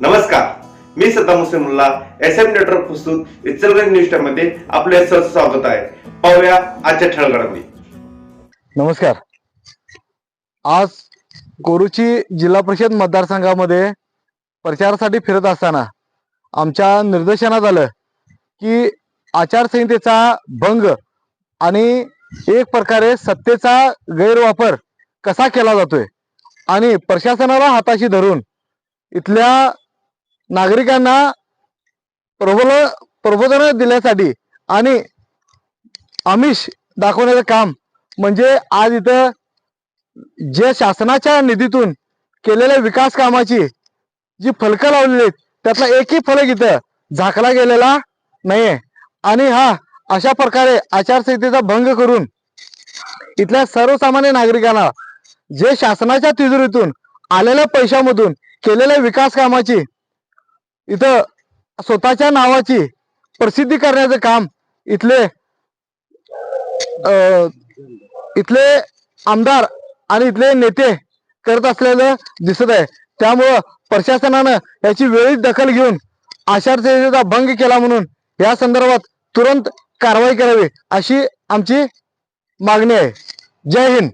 नमस्कार. मी Saddam Hussain S M network प्रस्तुत इचलगंज न्यूजमध्ये आपले सहर्ष स्वागत आहे. पाहूया आजच्या ठळगडामध्ये नमस्कार. आज कोरुची जिल्हा परिषद मतदारसंघामध्ये प्रचारासाठी फिरत असताना आमच्या निर्देशनात आलं की आचारसंहितेचा भंग आणि एक प्रकारे सत्तेचा गैरवापर कसा केला जातोय आणि प्रशासनाला हाताशी धरून इथल्या नागरिकांना प्रबोल प्रबोधन दिल्यासाठी आणि आमिष दाखवण्याचं काम म्हणजे आज इथं जे शासनाच्या निधीतून केलेल्या विकास कामाची जी फलकं लावलेली आहेत त्यातला एकही फलक इथं झाकला गेलेला नाहीये. आणि हा अशा प्रकारे आचारसंहितेचा भंग करून इथल्या सर्वसामान्य नागरिकांना जे शासनाच्या तिजोरीतून आलेल्या पैशामधून केलेल्या विकास कामाची इथं स्वतःच्या नावाची प्रसिद्धी करण्याचं काम इथले इथले आमदार आणि इथले नेते करत असलेलं दिसत आहे. त्यामुळं प्रशासनानं याची वेळीच दखल घेऊन आचारसंहितेचा भंग केला म्हणून या संदर्भात तुरंत कारवाई करावी अशी आमची मागणी आहे. जय हिंद.